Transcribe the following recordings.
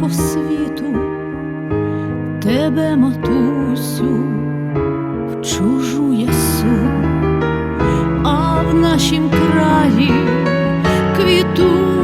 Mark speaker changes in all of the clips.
Speaker 1: по світу, тебе, матусю, в чужу ясу, а в нашім краї квіту.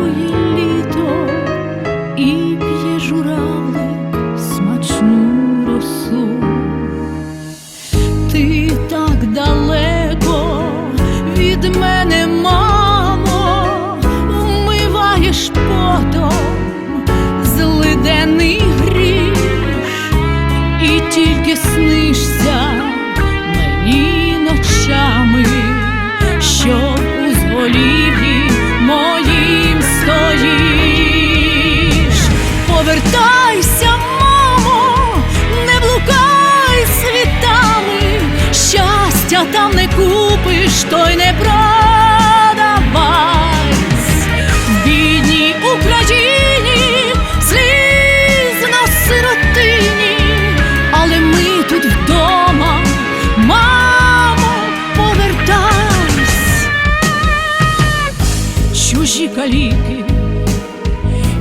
Speaker 1: каліки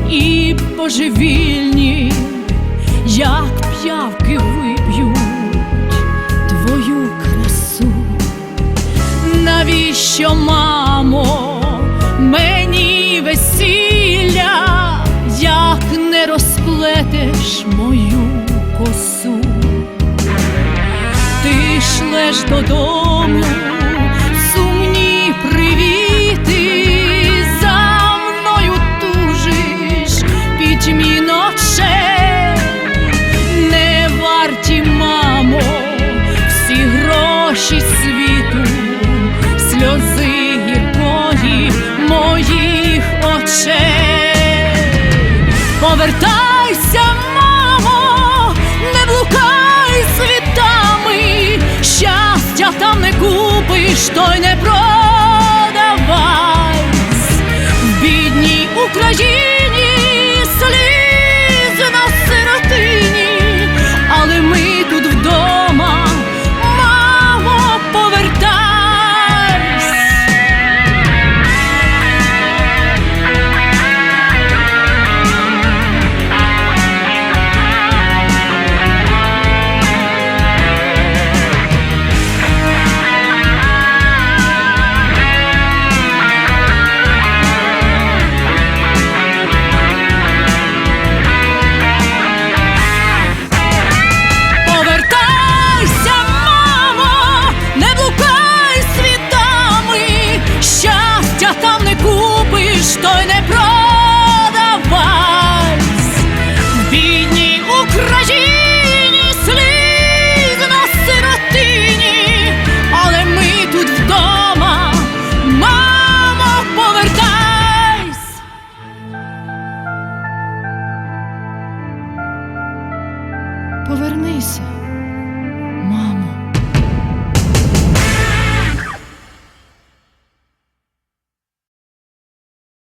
Speaker 1: і божевільні, як п'явки виб'ють твою красу, навіщо, мамо, мені весілля, як не розплетеш мою косу, ти шлеш додому. Дивишся!